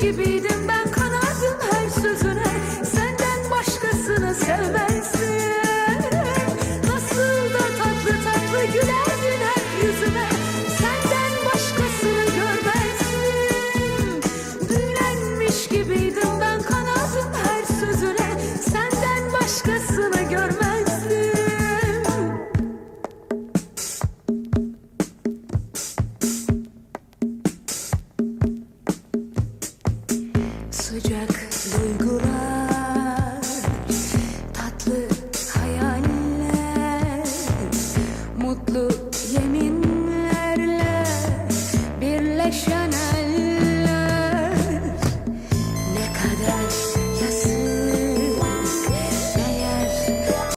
Gibiydim ben kanadım her sözüne. Senden başkasını sevmezsin. Nasıl da tatlı tatlı gülerdin hep yüzüme. Senden başkasını görmezsin. Büylenmiş gibiydim ben Sıcak duygular, tatlı hayaller, mutlu yeminlerle birleşen